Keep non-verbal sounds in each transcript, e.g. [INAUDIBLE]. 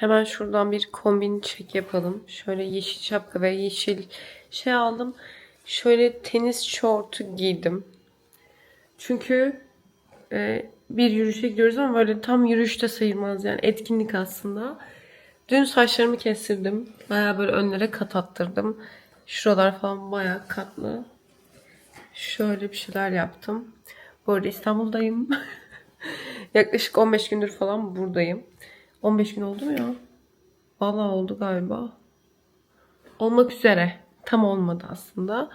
Hemen şuradan bir kombin çek yapalım. Şöyle yeşil şapka ve yeşil şey aldım. Şöyle tenis şortu giydim. Çünkü e, bir yürüyüşe gidiyoruz ama böyle tam yürüyüşte sayılmaz yani etkinlik aslında. Dün saçlarımı kestirdim. Baya böyle önlere kat attırdım. Şuralar falan baya katlı. Şöyle bir şeyler yaptım. Bu arada İstanbul'dayım. [LAUGHS] Yaklaşık 15 gündür falan buradayım. 15 gün oldu mu ya? Vallahi oldu galiba. Olmak üzere. Tam olmadı aslında.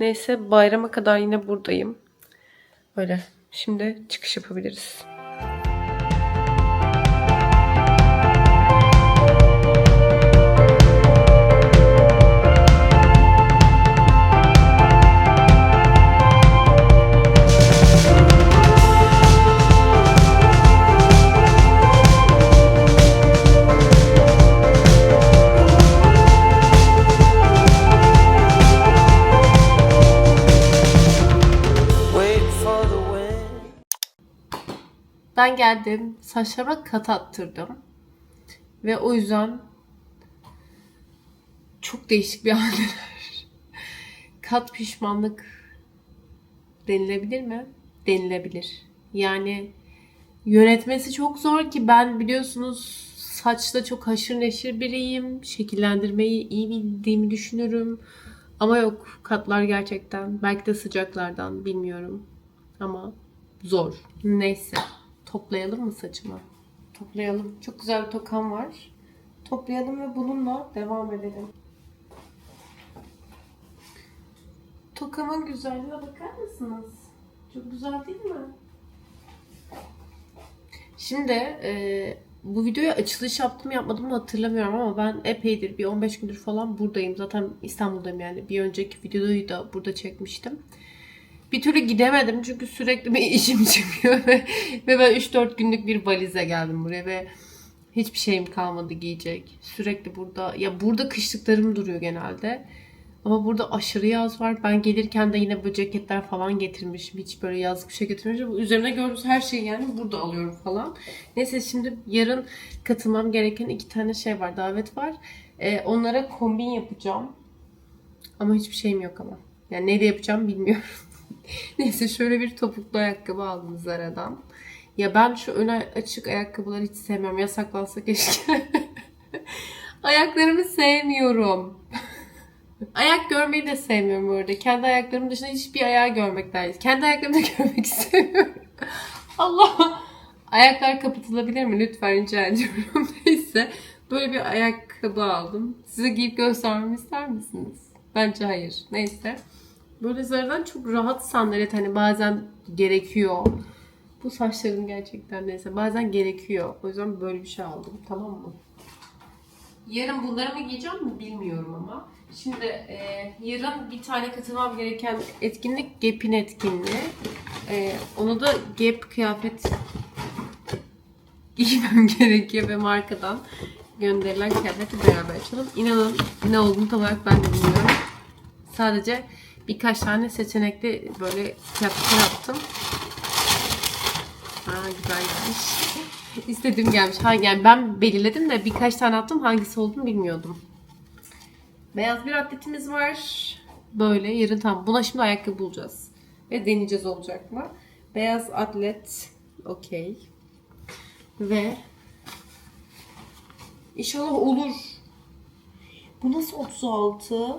Neyse bayrama kadar yine buradayım. Öyle. Şimdi çıkış yapabiliriz. Ben geldim. Saçlarıma kat attırdım. Ve o yüzden çok değişik bir [LAUGHS] haldeler. Kat pişmanlık denilebilir mi? Denilebilir. Yani yönetmesi çok zor ki ben biliyorsunuz saçta çok haşır neşir biriyim. Şekillendirmeyi iyi bildiğimi düşünürüm. Ama yok katlar gerçekten. Belki de sıcaklardan bilmiyorum. Ama zor. Neyse. Toplayalım mı saçımı? Toplayalım. Çok güzel bir tokam var. Toplayalım ve bununla devam edelim. Tokamın güzelliğine bakar mısınız? Çok güzel değil mi? Şimdi e, bu videoya açılış yaptım yapmadım mı hatırlamıyorum ama ben epeydir bir 15 gündür falan buradayım. Zaten İstanbul'dayım yani. Bir önceki videoyu da burada çekmiştim. Bir türlü gidemedim çünkü sürekli bir [LAUGHS] işim çıkıyor ve, ve ben 3-4 günlük bir valize geldim buraya ve hiçbir şeyim kalmadı giyecek. Sürekli burada ya burada kışlıklarım duruyor genelde. Ama burada aşırı yaz var. Ben gelirken de yine böyle ceketler falan getirmişim. Hiç böyle yazlık bir şey getirmemişim. Üzerine gördüğünüz her şeyi yani burada alıyorum falan. Neyse şimdi yarın katılmam gereken iki tane şey var. Davet var. Ee, onlara kombin yapacağım. Ama hiçbir şeyim yok ama. Yani neyle yapacağım bilmiyorum. [LAUGHS] Neyse şöyle bir topuklu ayakkabı aldım Zara'dan. Ya ben şu ön açık ayakkabıları hiç sevmiyorum. Yasaklansa keşke. [LAUGHS] Ayaklarımı sevmiyorum. [LAUGHS] Ayak görmeyi de sevmiyorum bu. Kendi ayaklarım dışında hiçbir ayağı görmek değil. Kendi ayaklarımı da görmek istemiyorum. Allah! Ayaklar kapatılabilir mi? Lütfen rica ediyorum. Neyse. Böyle bir ayakkabı aldım. Size giyip göstermemi ister misiniz? Bence hayır. Neyse. Böyle zarardan çok rahat sandalet hani bazen gerekiyor. Bu saçlarım gerçekten neyse bazen gerekiyor. O yüzden böyle bir şey aldım. Tamam mı? Yarın bunları mı giyeceğim mi bilmiyorum ama. Şimdi e, yarın bir tane katılmam gereken etkinlik Gap'in etkinliği. E, onu da Gap kıyafet giymem [LAUGHS] gerekiyor ve markadan gönderilen kıyafeti beraber açalım. İnanın ne olduğunu tam olarak ben de bilmiyorum. Sadece birkaç tane seçenekli böyle kıyafetler yaptım. Ha güzel gelmiş. [LAUGHS] İstediğim gelmiş. Hangi yani ben belirledim de birkaç tane attım. Hangisi olduğunu bilmiyordum. Beyaz bir atletimiz var. Böyle yarın tam. Buna şimdi ayakkabı bulacağız. Ve deneyeceğiz olacak mı? Beyaz atlet. Okey. Ve İnşallah olur. Bu nasıl 36?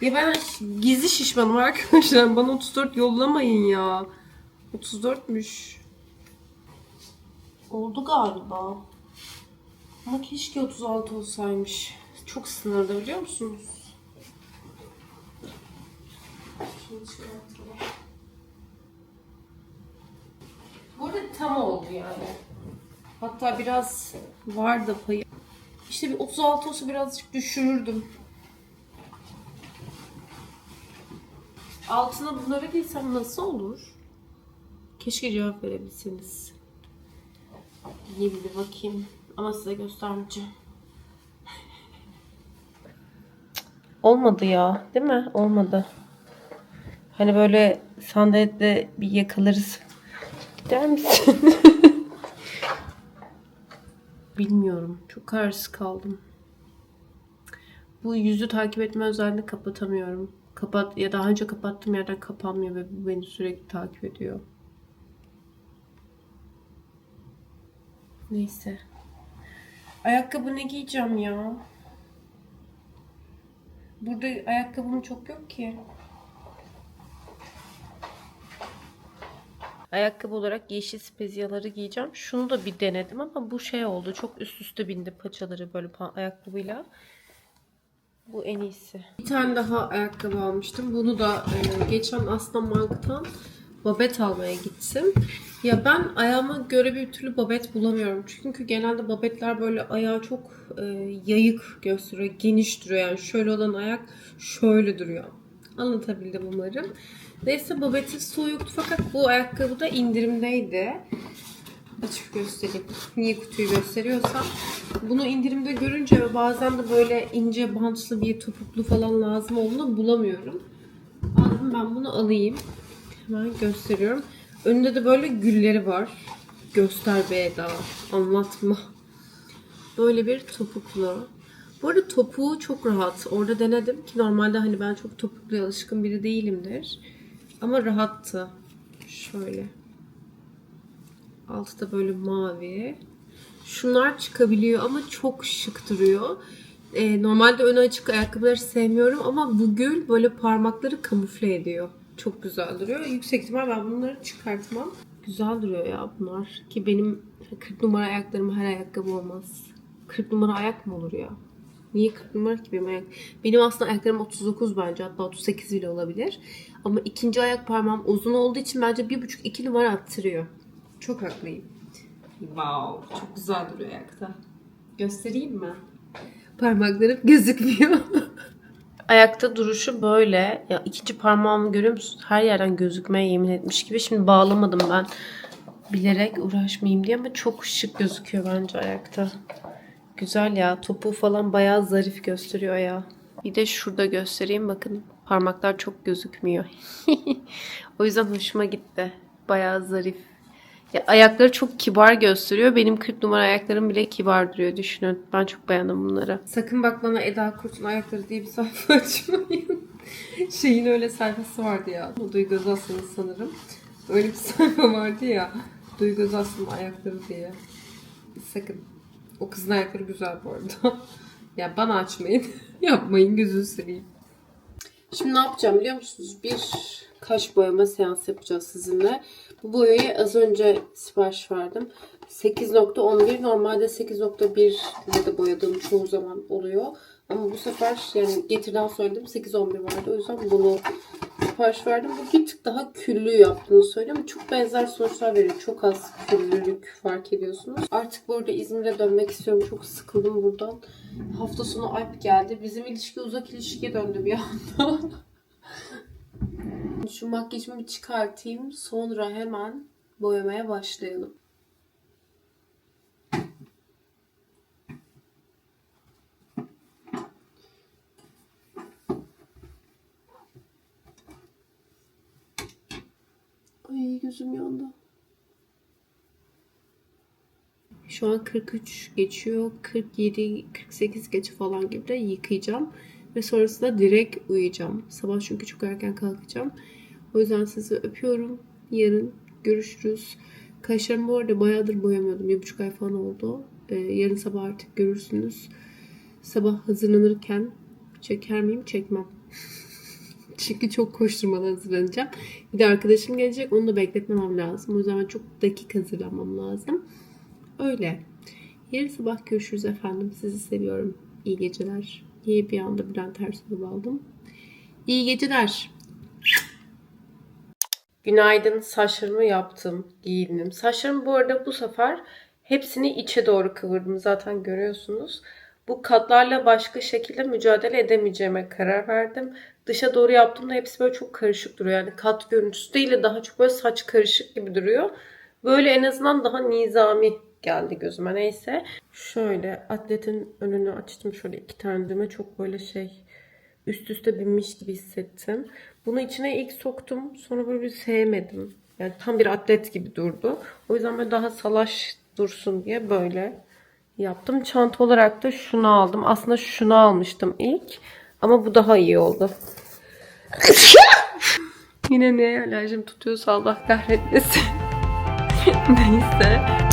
Ya ben gizli şişmanım arkadaşlar. Bana 34 yollamayın ya. 34'müş. Oldu galiba. Ama keşke 36 olsaymış. Çok sınırda biliyor musunuz? Şunu çıkartalım. Bu arada tam oldu yani. Hatta biraz var da payı. İşte bir 36 olsa birazcık düşürürdüm. Altına bunları giysem nasıl olur? Keşke cevap verebilseniz. İyi bir bakayım. Ama size göstermeyeceğim. Olmadı ya. Değil mi? Olmadı. Hani böyle sandalyetle bir yakalarız. Gider misin? [LAUGHS] Bilmiyorum. Çok kararsız kaldım. Bu yüzü takip etme özelliğini kapatamıyorum. Kapat ya daha önce kapattığım yerden kapanmıyor ve bu beni sürekli takip ediyor. Neyse. Ayakkabı ne giyeceğim ya? Burada ayakkabım çok yok ki. Ayakkabı olarak yeşil speziyaları giyeceğim. Şunu da bir denedim ama bu şey oldu. Çok üst üste bindi paçaları böyle ayakkabıyla. Bu en iyisi. Bir tane daha ayakkabı almıştım. Bunu da e, geçen Aslan Mark'tan babet almaya gittim. Ya ben ayağıma göre bir türlü babet bulamıyorum. Çünkü genelde babetler böyle ayağı çok e, yayık gösteriyor. Geniş duruyor. Yani şöyle olan ayak şöyle duruyor. Anlatabildim umarım. Neyse babetin soğuktu fakat bu ayakkabı da indirimdeydi. Açıp göstereyim. Niye kutuyu gösteriyorsam. Bunu indirimde görünce ve bazen de böyle ince bantlı bir topuklu falan lazım olduğunda bulamıyorum. Aldım ben bunu alayım. Hemen gösteriyorum. Önünde de böyle gülleri var. Göster be daha. Anlatma. Böyle bir topuklu. Bu arada topuğu çok rahat. Orada denedim ki normalde hani ben çok topukluya alışkın biri değilimdir. Ama rahattı. Şöyle. Altı da böyle mavi. Şunlar çıkabiliyor ama çok şık duruyor. Ee, normalde önü açık ayakkabıları sevmiyorum ama bu gül böyle parmakları kamufle ediyor. Çok güzel duruyor. Yüksek ihtimal ben bunları çıkartmam. Güzel duruyor ya bunlar. Ki benim 40 numara ayaklarım her ayakkabı olmaz. 40 numara ayak mı olur ya? Niye 40 numara ki benim ayak? Benim aslında ayaklarım 39 bence. Hatta 38 bile olabilir. Ama ikinci ayak parmağım uzun olduğu için bence 1,5-2 numara attırıyor. Çok haklıyım. Wow, çok güzel duruyor ayakta. Göstereyim mi? Parmaklarım gözükmüyor. [LAUGHS] Ayakta duruşu böyle. Ya ikinci parmağımı görüyor musunuz? Her yerden gözükmeye yemin etmiş gibi. Şimdi bağlamadım ben. Bilerek uğraşmayayım diye ama çok şık gözüküyor bence ayakta. Güzel ya. Topuğu falan bayağı zarif gösteriyor ya. Bir de şurada göstereyim bakın. Parmaklar çok gözükmüyor. [LAUGHS] o yüzden hoşuma gitti. Bayağı zarif. Ya, ayakları çok kibar gösteriyor. Benim 40 numara ayaklarım bile kibar duruyor düşünün. Ben çok beğendim bunları. Sakın bak bana Eda Kurt'un ayakları diye bir sayfa [LAUGHS] açmayın. Şeyin öyle sayfası vardı ya. O Duygu Özaslı'nın sanırım. Öyle bir [LAUGHS] sayfa vardı ya. Duygu Özaslı'nın ayakları diye. Sakın. O kızın ayakları güzel bu arada. [LAUGHS] ya bana açmayın. Yapmayın gözünü seveyim. Şimdi ne yapacağım biliyor musunuz? Bir kaş boyama seansı yapacağız sizinle. Bu boyayı az önce sipariş verdim. 8.11 normalde 8.1 ile de boyadığım çoğu zaman oluyor. Ama bu sefer yani getirden söyledim 8.11 vardı. O yüzden bunu sipariş verdim. Bu bir tık daha küllü yaptığını söylüyorum. Çok benzer sonuçlar veriyor. Çok az küllülük fark ediyorsunuz. Artık bu arada İzmir'e dönmek istiyorum. Çok sıkıldım buradan. Hafta sonu Alp geldi. Bizim ilişki uzak ilişkiye döndü bir anda. [LAUGHS] Şu makyajımı bir çıkartayım. Sonra hemen boyamaya başlayalım. Ay gözüm yandı. Şu an 43 geçiyor. 47, 48 geçe falan gibi de yıkayacağım. Ve sonrasında direkt uyuyacağım. Sabah çünkü çok erken kalkacağım. O yüzden sizi öpüyorum. Yarın görüşürüz. Kaşlarımı bu arada bayağıdır boyamıyordum. Bir buçuk ay falan oldu. Ee, yarın sabah artık görürsünüz. Sabah hazırlanırken çeker miyim? Çekmem. [LAUGHS] Çünkü çok koşturmadan hazırlanacağım. Bir de arkadaşım gelecek. Onu da bekletmemem lazım. O yüzden çok dakik hazırlanmam lazım. Öyle. Yarın sabah görüşürüz efendim. Sizi seviyorum. İyi geceler. Niye bir anda Bülent Ersoy'u aldım? İyi geceler. Günaydın. Saçlarımı yaptım. Giyindim. Saçlarımı bu arada bu sefer hepsini içe doğru kıvırdım. Zaten görüyorsunuz. Bu katlarla başka şekilde mücadele edemeyeceğime karar verdim. Dışa doğru yaptığımda hepsi böyle çok karışık duruyor. Yani kat görüntüsü değil de daha çok böyle saç karışık gibi duruyor. Böyle en azından daha nizami geldi gözüme neyse. Şöyle atletin önünü açtım şöyle iki tane düğme çok böyle şey üst üste binmiş gibi hissettim. Bunu içine ilk soktum sonra böyle bir sevmedim. Yani tam bir atlet gibi durdu. O yüzden böyle daha salaş dursun diye böyle yaptım. Çanta olarak da şunu aldım. Aslında şunu almıştım ilk. Ama bu daha iyi oldu. [LAUGHS] Yine neye alerjim tutuyorsa Allah kahretmesin. [LAUGHS] Neyse.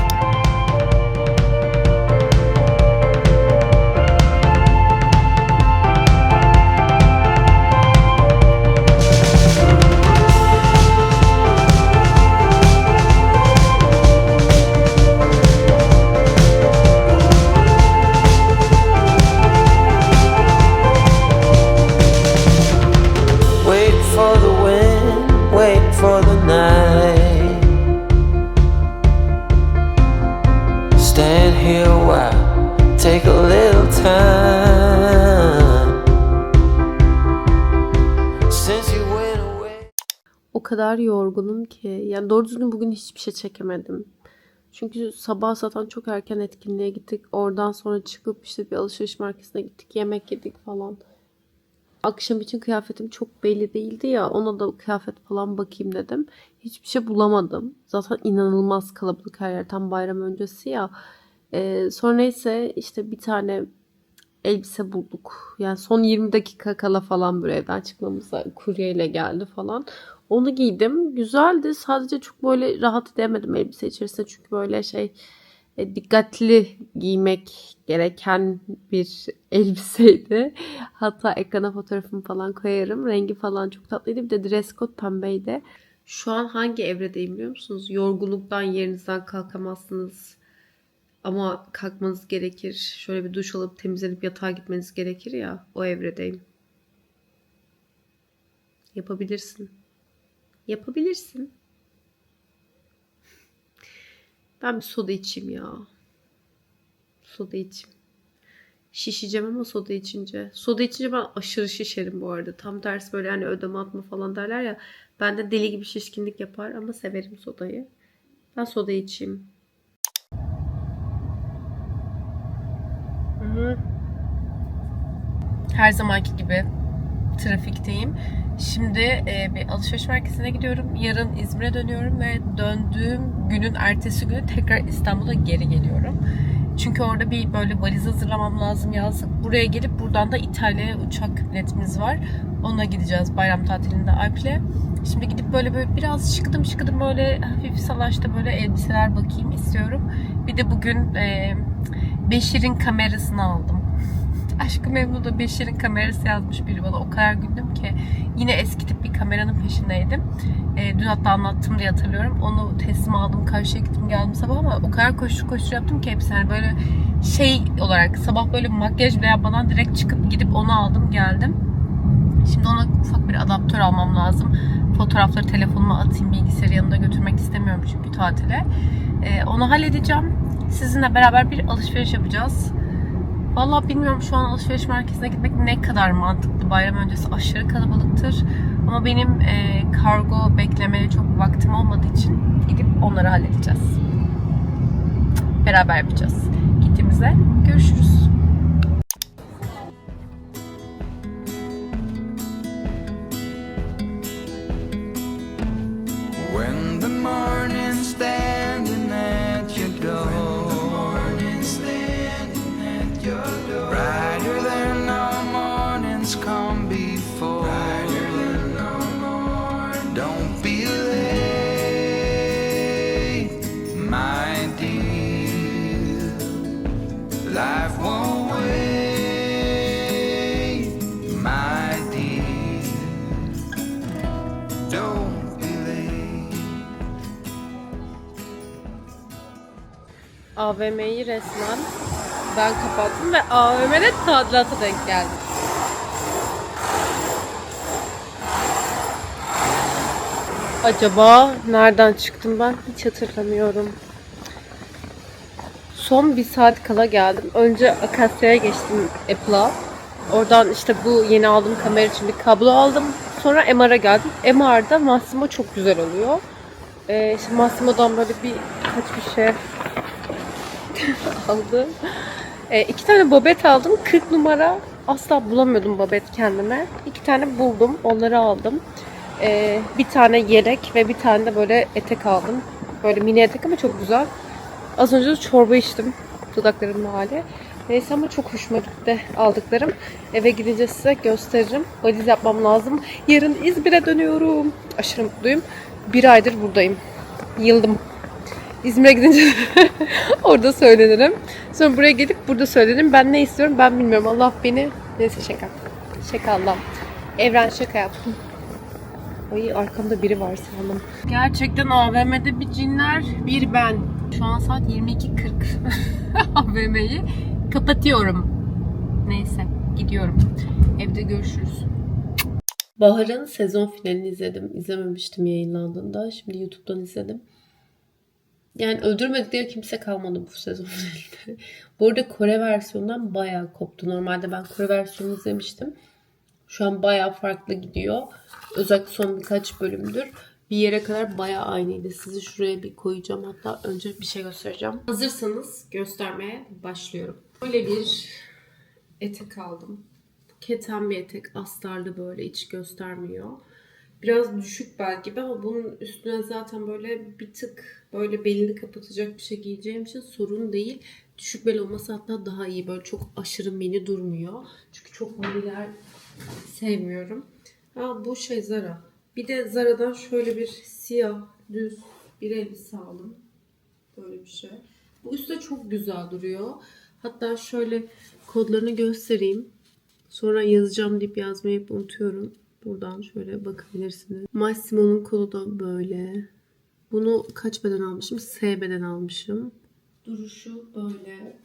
Here a while, take a little time. Since you went away. O kadar yorgunum ki. Yani doğru düzgün bugün hiçbir şey çekemedim. Çünkü sabah zaten çok erken etkinliğe gittik. Oradan sonra çıkıp işte bir alışveriş merkezine gittik. Yemek yedik falan. Akşam için kıyafetim çok belli değildi ya. Ona da kıyafet falan bakayım dedim. Hiçbir şey bulamadım. Zaten inanılmaz kalabalık her yer. Tam bayram öncesi ya. Ee, sonra ise işte bir tane elbise bulduk. Yani son 20 dakika kala falan böyle evden çıkmamıza kuryeyle geldi falan. Onu giydim. Güzeldi. Sadece çok böyle rahat edemedim elbise içerisinde. Çünkü böyle şey e, dikkatli giymek gereken bir [LAUGHS] elbiseydi. Hatta ekrana fotoğrafımı falan koyarım. Rengi falan çok tatlıydı. Bir de dress code pembeydi. Şu an hangi evredeyim biliyor musunuz? Yorgunluktan yerinizden kalkamazsınız. Ama kalkmanız gerekir. Şöyle bir duş alıp temizlenip yatağa gitmeniz gerekir ya. O evredeyim. Yapabilirsin. Yapabilirsin. Ben bir soda içeyim ya. Soda içeyim. Şişeceğim ama soda içince. Soda içince ben aşırı şişerim bu arada. Tam tersi böyle hani ödeme atma falan derler ya. Bende deli gibi şişkinlik yapar ama severim sodayı. Ben soda içeyim. Hı. Her zamanki gibi trafikteyim. Şimdi e, bir alışveriş merkezine gidiyorum. Yarın İzmir'e dönüyorum ve döndüğüm günün ertesi günü tekrar İstanbul'a geri geliyorum. Çünkü orada bir böyle valiz hazırlamam lazım yazlık. Buraya gelip buradan da İtalya'ya uçak biletimiz var. Ona gideceğiz bayram tatilinde Alp'le. Şimdi gidip böyle böyle biraz şıkıdım şıkıdım böyle hafif salaşta böyle elbiseler bakayım istiyorum. Bir de bugün e, Beşir'in kamerasını aldım. [LAUGHS] Aşkı Memnu'da Beşir'in kamerası yazmış biri bana. O kadar güldüm ki. Yine eski tip bir kameranın peşindeydim. E, dün hatta anlattım diye hatırlıyorum. Onu teslim aldım. Karşıya gittim geldim sabah ama o kadar koştur koştur yaptım ki hepsini. Yani böyle şey olarak sabah böyle makyaj bile yapmadan direkt çıkıp gidip onu aldım geldim. Şimdi ona ufak bir adaptör almam lazım. Fotoğrafları telefonuma atayım bilgisayarı yanında götürmek istemiyorum çünkü tatile. E, onu halledeceğim. Sizinle beraber bir alışveriş yapacağız. Vallahi bilmiyorum şu an alışveriş merkezine gitmek ne kadar mantıklı. Bayram öncesi aşırı kalabalıktır. Ama benim e, kargo beklemeye çok vaktim olmadığı için gidip onları halledeceğiz. Beraber yapacağız. Gittiğimizde görüşürüz. AVM'yi resmen ben kapattım ve AVM'de tadilata denk geldim. Acaba nereden çıktım ben hiç hatırlamıyorum. Son bir saat kala geldim. Önce Akasya'ya geçtim Apple'a. Oradan işte bu yeni aldığım kamera için bir kablo aldım. Sonra MR'a geldim. MR'da Massimo çok güzel oluyor. Ee, işte Massimo'dan böyle bir kaç bir şey [LAUGHS] aldım. E, iki tane babet aldım. 40 numara. Asla bulamıyordum babet kendime. İki tane buldum. Onları aldım. E, bir tane yelek ve bir tane de böyle etek aldım. Böyle mini etek ama çok güzel. Az önce de çorba içtim. dudaklarımın hali. Neyse ama çok hoşuma gitti aldıklarım. Eve gidince size gösteririm. Valiz yapmam lazım. Yarın İzmir'e dönüyorum. Aşırı mutluyum. Bir aydır buradayım. Yıldım. İzmir'e gidince [LAUGHS] orada söylenirim. Sonra buraya gelip burada söylerim. Ben ne istiyorum ben bilmiyorum. Allah beni... Neyse şaka. Şaka Allah'ım. Evren şaka yaptım. Ay arkamda biri var sandım. Gerçekten AVM'de bir cinler, bir ben. Şu an saat 22.40. [LAUGHS] AVM'yi kapatıyorum. Neyse gidiyorum. Evde görüşürüz. Bahar'ın sezon finalini izledim. İzlememiştim yayınlandığında. Şimdi YouTube'dan izledim. Yani öldürmedik diye kimse kalmadı bu sezon [LAUGHS] finalinde. Bu arada Kore versiyonundan bayağı koptu. Normalde ben Kore versiyonunu izlemiştim. Şu an bayağı farklı gidiyor. Özellikle son birkaç bölümdür. Bir yere kadar bayağı aynıydı. Sizi şuraya bir koyacağım. Hatta önce bir şey göstereceğim. Hazırsanız göstermeye başlıyorum. Böyle bir etek aldım. Keten bir etek. Astarlı böyle hiç göstermiyor. Biraz düşük bel gibi ama bunun üstüne zaten böyle bir tık böyle belini kapatacak bir şey giyeceğim için sorun değil. Düşük bel olması hatta daha iyi. Böyle çok aşırı mini durmuyor. Çünkü çok miniler sevmiyorum. Ha, bu şey Zara. Bir de Zara'dan şöyle bir siyah düz bir elbise aldım. Böyle bir şey. Bu üstte çok güzel duruyor. Hatta şöyle kodlarını göstereyim. Sonra yazacağım deyip yazmayı unutuyorum. Buradan şöyle bakabilirsiniz. Massimo'nun kolu da böyle. Bunu kaç beden almışım? S beden almışım. Duruşu böyle.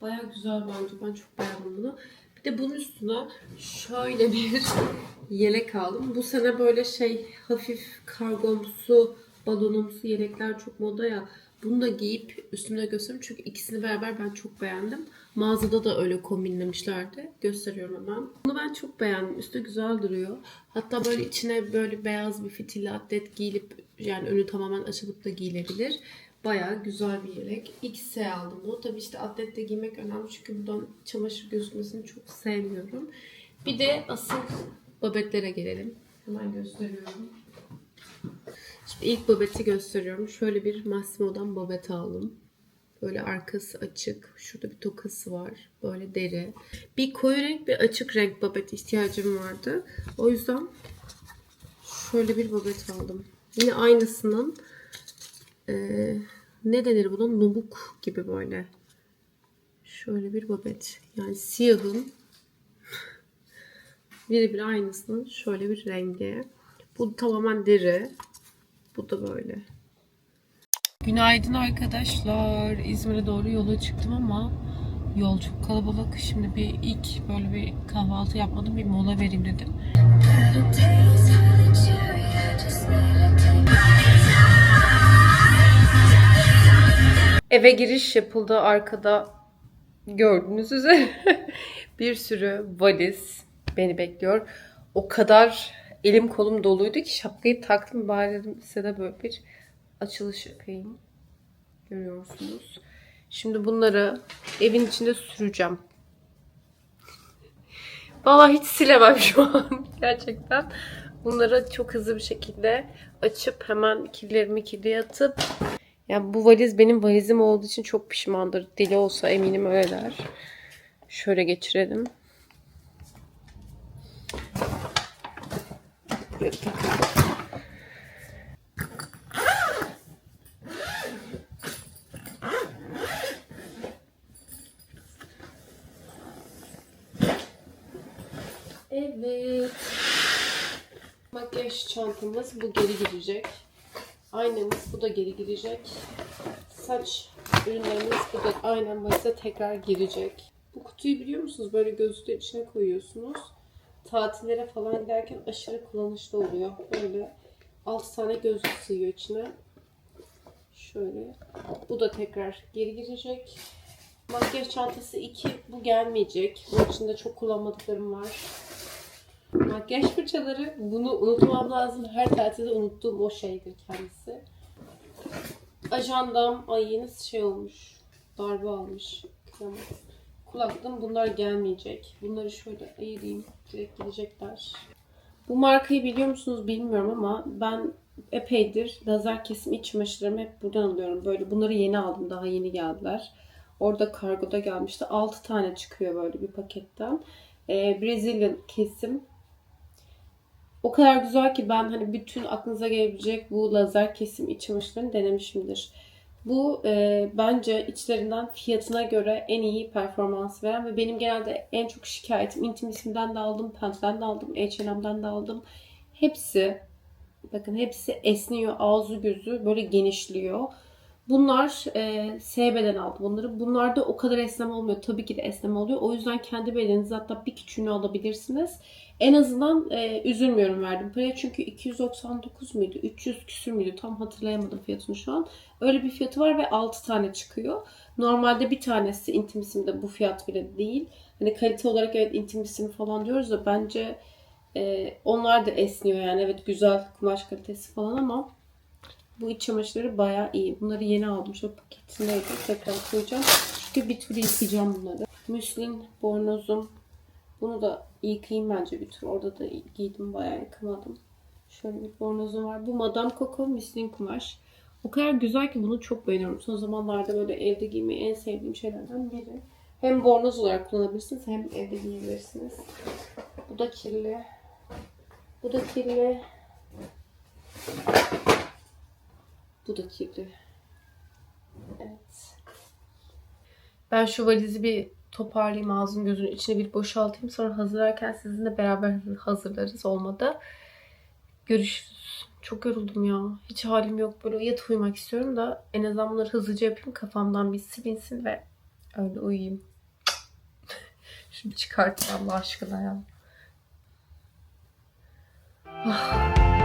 Baya güzel bence. Ben çok beğendim bunu. Bir de bunun üstüne şöyle bir [LAUGHS] yelek aldım. Bu sene böyle şey hafif kargomsu, balonumsu yelekler çok moda ya. Bunu da giyip üstümde göstereyim. Çünkü ikisini beraber ben çok beğendim. Mağazada da öyle kombinlemişlerdi. Gösteriyorum hemen. Bunu ben çok beğendim. Üstü güzel duruyor. Hatta böyle içine böyle beyaz bir fitilli atlet giyilip yani önü tamamen açılıp da giyilebilir. Bayağı güzel bir yelek. XS aldım bunu. Tabii işte atletle giymek önemli çünkü buradan çamaşır gözükmesini çok sevmiyorum. Bir de asıl babetlere gelelim. Hemen gösteriyorum. Şimdi ilk babeti gösteriyorum. Şöyle bir Massimo'dan babet aldım. Böyle arkası açık. Şurada bir tokası var. Böyle deri. Bir koyu renk bir açık renk babet ihtiyacım vardı. O yüzden şöyle bir babet aldım. Yine aynısından ee, ne denir buna? Nubuk gibi böyle. Şöyle bir babet. Yani siyahın [LAUGHS] birebir aynısının şöyle bir rengi. Bu tamamen deri. Bu da böyle. Günaydın arkadaşlar. İzmir'e doğru yola çıktım ama yol çok kalabalık. Şimdi bir ilk böyle bir kahvaltı yapmadım. Bir mola vereyim dedim. Eve giriş yapıldı. Arkada gördüğünüz üzere [LAUGHS] bir sürü valiz beni bekliyor. O kadar elim kolum doluydu ki şapkayı taktım. Bari dedim size de böyle bir açılış yapayım. Görüyorsunuz. Şimdi bunları evin içinde süreceğim. [LAUGHS] Vallahi hiç silemem şu an. [LAUGHS] Gerçekten. Bunları çok hızlı bir şekilde açıp hemen kirlerimi kirliye atıp yani bu valiz benim valizim olduğu için çok pişmandır. Deli olsa eminim öyle der. Şöyle geçirelim. Evet. Makyaj çantamız bu geri girecek. Aynamız bu da geri girecek. Saç ürünlerimiz bu da aynen valize tekrar girecek. Bu kutuyu biliyor musunuz? Böyle gözlükler içine koyuyorsunuz. Tatillere falan giderken aşırı kullanışlı oluyor. Böyle 6 tane gözlük sığıyor içine. Şöyle. Bu da tekrar geri girecek. Makyaj çantası 2 bu gelmeyecek. Bunun içinde çok kullanmadıklarım var. Makyaj fırçaları bunu unutmam lazım. Her tatilde unuttuğum o şeydir kendisi. Ajandam ay yeni şey olmuş. Darbe almış. Kıyamam. Kulaklığım bunlar gelmeyecek. Bunları şöyle ayırayım. Direkt gidecekler. Bu markayı biliyor musunuz bilmiyorum ama ben epeydir lazer kesim iç çamaşırlarımı hep buradan alıyorum. Böyle bunları yeni aldım. Daha yeni geldiler. Orada kargoda gelmişti. 6 tane çıkıyor böyle bir paketten. Ee, Brazilian kesim. O kadar güzel ki ben hani bütün aklınıza gelebilecek bu lazer kesim iç çamaşırlarını denemişimdir. Bu e, bence içlerinden fiyatına göre en iyi performans veren ve benim genelde en çok şikayetim Intimissimi'den de aldım, Pant'ten de aldım, H&M'den de aldım. Hepsi bakın hepsi esniyor, ağzı gözü böyle genişliyor. Bunlar e, SB'den aldım bunları. Bunlarda o kadar esneme olmuyor. Tabii ki de esneme oluyor. O yüzden kendi bedeninize hatta bir küçüğünü alabilirsiniz. En azından e, üzülmüyorum verdim paraya. Çünkü 299 muydu? 300 küsür müydü? Tam hatırlayamadım fiyatını şu an. Öyle bir fiyatı var ve 6 tane çıkıyor. Normalde bir tanesi Intimissim'de bu fiyat bile değil. Hani kalite olarak evet Intimissim falan diyoruz da bence e, onlar da esniyor yani. Evet güzel kumaş kalitesi falan ama bu iç çamaşırları bayağı iyi. Bunları yeni aldım. Şöyle paketindeydi. Tekrar koyacağım. Çünkü bir tur yıkayacağım bunları. Müslin bornozum. Bunu da yıkayayım bence bir tur. Orada da giydim. Bayağı yıkamadım. Şöyle bir bornozum var. Bu Madame Coco Müslin kumaş. O kadar güzel ki bunu çok beğeniyorum. Son zamanlarda böyle evde giymeyi en sevdiğim şeylerden biri. Hem bornoz olarak kullanabilirsiniz hem evde giyebilirsiniz. Bu da kirli. Bu da kirli. Bu da kirli. Evet. Ben şu valizi bir toparlayayım ağzın gözünün içine bir boşaltayım. Sonra hazırlarken sizinle beraber hazırlarız. Olmadı. Görüşürüz. Çok yoruldum ya. Hiç halim yok. Böyle yat uyumak istiyorum da en azından bunları hızlıca yapayım. Kafamdan bir silinsin ve öyle uyuyayım. [LAUGHS] Şimdi çıkartayım Allah aşkına ya. Ah,